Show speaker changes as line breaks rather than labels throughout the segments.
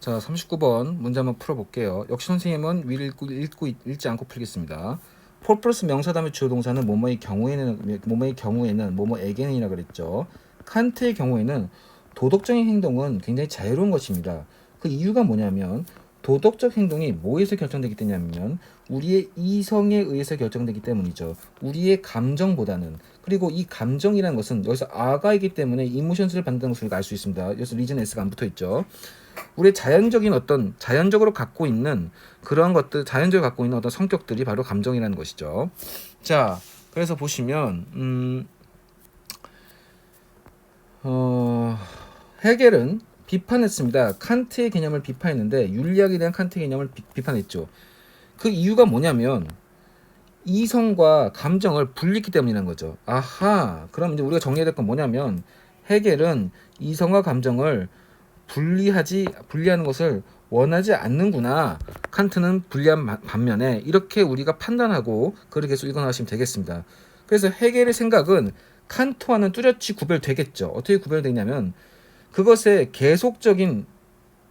자, 39번 문제 한번 풀어볼게요. 역시 선생님은 위를 읽고, 읽고 읽- 읽지 않고 풀겠습니다. 폴 플러스 명사 다음에 주어 동사는 뭐뭐의 경우에는 뭐뭐의 경우에는 뭐뭐에게는이라 그랬죠. 칸트의 경우에는 도덕적인 행동은 굉장히 자유로운 것입니다. 그 이유가 뭐냐면 도덕적 행동이 뭐에서 결정되기 때문이냐면 우리의 이성에 의해서 결정되기 때문이죠. 우리의 감정보다는 그리고 이 감정이라는 것은 여기서 아가이기 때문에 이모션스를 받는다는 것을 알수 있습니다. 여기서 리전 S가 안 붙어 있죠. 우리의 자연적인 어떤 자연적으로 갖고 있는 그러한 것들 자연적으로 갖고 있는 어떤 성격들이 바로 감정이라는 것이죠. 자, 그래서 보시면 음, 어, 헤겔은 비판했습니다. 칸트의 개념을 비판했는데 윤리학에 대한 칸트의 개념을 비, 비판했죠. 그 이유가 뭐냐면 이성과 감정을 분리했기 때문이라는 거죠. 아하, 그럼 이제 우리가 정리해야 될 건 뭐냐면 헤겔은 이성과 감정을 분리하지 분리하는 것을 원하지 않는구나. 칸트는 분리한 마- 반면에 이렇게 우리가 판단하고 그를 계속 읽어나가시면 되겠습니다. 그래서 헤겔의 생각은 칸트와는 뚜렷이 구별되겠죠. 어떻게 구별되냐면 그것의 계속적인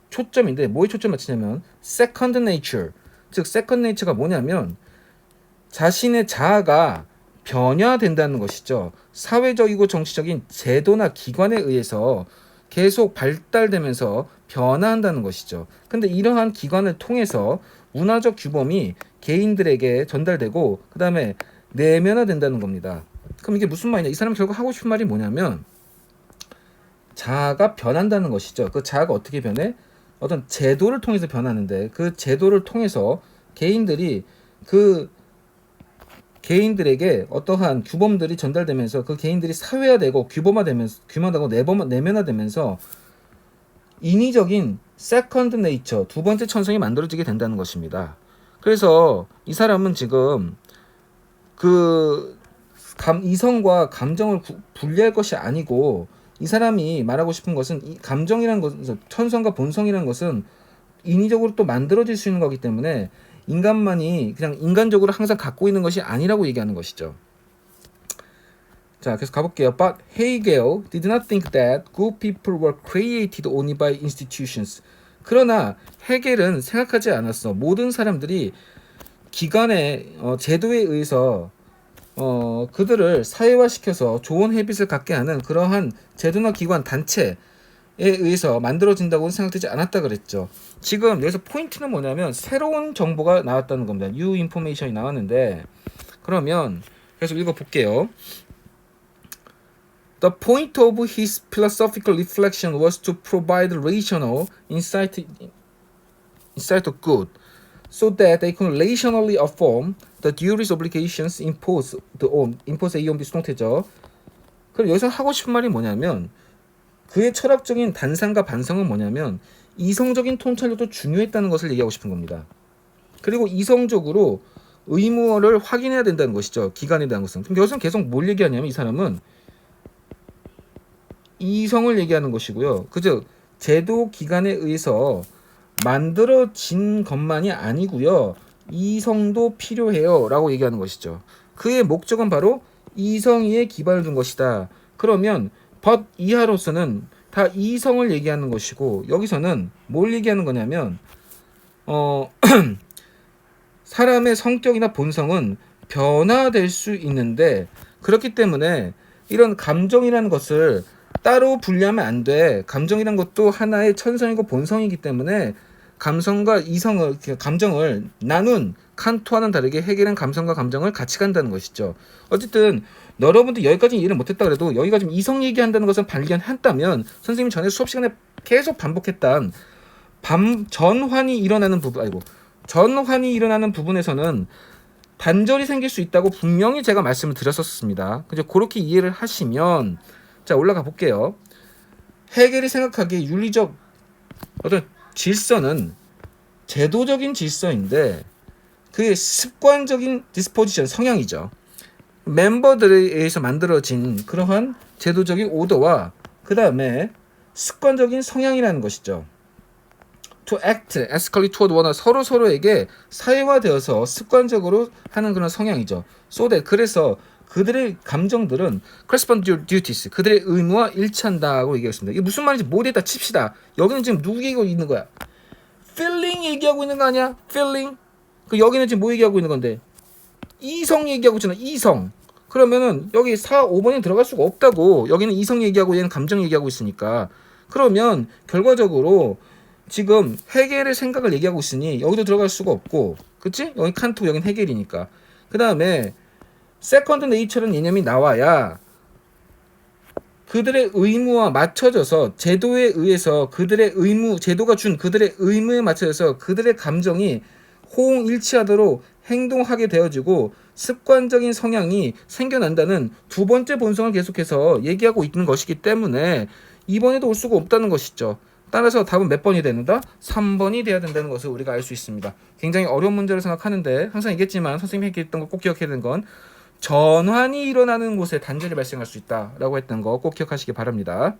초점인데 뭐에 초점 맞추냐면 second nature 즉 second nature가 뭐냐면 자신의 자아가 변화된다는 것이죠. 사회적이고 정치적인 제도나 기관에 의해서 계속 발달되면서 변화한다는 것이죠. 근데 이러한 기관을 통해서 문화적 규범이 개인들에게 전달되고 그다음에 내면화된다는 겁니다. 그럼 이게 무슨 말이냐? 이 사람 결국 하고 싶은 말이 뭐냐면 자아가 변한다는 것이죠. 그 자아가 어떻게 변해? 어떤 제도를 통해서 변하는데 그 제도를 통해서 개인들이 그 개인들에게 어떠한 규범들이 전달되면서 그 개인들이 사회화되고 규범화되면서 규범화되고 내범 내면화되면서 인위적인 세컨드 네이처 두 번째 천성이 만들어지게 된다는 것입니다. 그래서 이 사람은 지금 그 감, 이성과 감정을 구- 분리할 것이 아니고 이 사람이 말하고 싶은 것은 이 감정이라는 것은 천성과 본성이라는 것은 인위적으로 또 만들어질 수 있는 거기 때문에 인간만이 그냥 인간적으로 항상 갖고 있는 것이 아니라고 얘기하는 것이죠. 자, 계속 가볼게요. But Hegel did not think that good people were created only by institutions. 그러나 헤겔은 생각하지 않았어. 모든 사람들이 기관의 어, 제도에 의해서 어, 그들을 사회화시켜서 좋은 헤빗을 갖게 하는 그러한 제도나 기관 단체에 의해서 만들어진다고 생각되지 않았다 그랬죠. 지금 여기서 포인트는 뭐냐면 새로운 정보가 나왔다는 겁니다. new information이 나왔는데 그러면 계속 읽어 볼게요. The point of his philosophical reflection was to provide rational insight insight of good so that they can rationally affirm the duties obligations imposed on impose A on B 수동태죠. 그럼 여기서 하고 싶은 말이 뭐냐면 그의 철학적인 단상과 반성은 뭐냐면 이성적인 통찰력도 중요했다는 것을 얘기하고 싶은 겁니다. 그리고 이성적으로 의무를 확인해야 된다는 것이죠. 기간에 대한 것은. 그럼 여기서 계속 뭘 얘기하냐면 이 사람은 이성을 얘기하는 것이고요. 그죠? 제도 기간에 의해서 만들어진 것만이 아니고요. 이성도 필요해요 라고 얘기하는 것이죠. 그의 목적은 바로 이성에 기반을 둔 것이다. 그러면 벗 이하로서는 다 이성을 얘기하는 것이고 여기서는 뭘 얘기하는 거냐면 어 사람의 성격이나 본성은 변화될 수 있는데 그렇기 때문에 이런 감정이라는 것을 따로 분리하면 안 돼. 감정이란 것도 하나의 천성이고 본성이기 때문에 감성과 이성을 감정을 나눈 칸토와는 다르게 해결한 감성과 감정을 같이 간다는 것이죠. 어쨌든 여러분들 여기까지 이해를 못했다 그래도 여기가 지금 이성 얘기한다는 것을 발견했다면 선생님이 전에 수업 시간에 계속 반복했던 밤 전환이 일어나는 부분 아이고 전환이 일어나는 부분에서는 단절이 생길 수 있다고 분명히 제가 말씀을 드렸었습니다. 그죠? 그렇게 이해를 하시면 자 올라가 볼게요. 해겔이 생각하기에 윤리적 어떤 질서는 제도적인 질서인데 그게 습관적인 디스포지션 성향이죠. 멤버들에 의해서 만들어진 그러한 제도적인 오더와 그 다음에 습관적인 성향이라는 것이죠. To act ethically toward one 서로 서로에게 사회화되어서 습관적으로 하는 그런 성향이죠. So that 그래서 그들의 감정들은 to duties 그들의 의무와 일치한다고 얘기했습니다. 이게 무슨 말인지 모두에다 칩시다. 여기는 지금 누구 얘기고 있는 거야? feeling 얘기하고 있는 거 아니야? feeling. 그 여기는 지금 뭐 얘기하고 있는 건데? 이성 얘기하고 있잖아. 이성. 그러면은 여기 4, 5번에 들어갈 수가 없다고. 여기는 이성 얘기하고 얘는 감정 얘기하고 있으니까. 그러면 결과적으로 지금 해겔의 생각을 얘기하고 있으니 여기도 들어갈 수가 없고. 그치? 여기 칸트, 여긴 해겔이니까. 그 다음에 세컨드 네이처라는 이념이 나와야 그들의 의무와 맞춰져서 제도에 의해서 그들의 의무 제도가 준 그들의 의무에 맞춰져서 그들의 감정이 호응일치하도록 행동하게 되어지고 습관적인 성향이 생겨난다는 두 번째 본성을 계속해서 얘기하고 있는 것이기 때문에 2번에도 올 수가 없다는 것이죠. 따라서 답은 몇 번이 되는다? 3번이 돼야 된다는 것을 우리가 알 수 있습니다. 굉장히 어려운 문제를 생각하는데 항상 얘기했지만 선생님이 얘기했던 거 꼭 기억해야 되는 건 전환이 일어나는 곳에 단절이 발생할 수 있다라고 했던 거 꼭 기억하시기 바랍니다.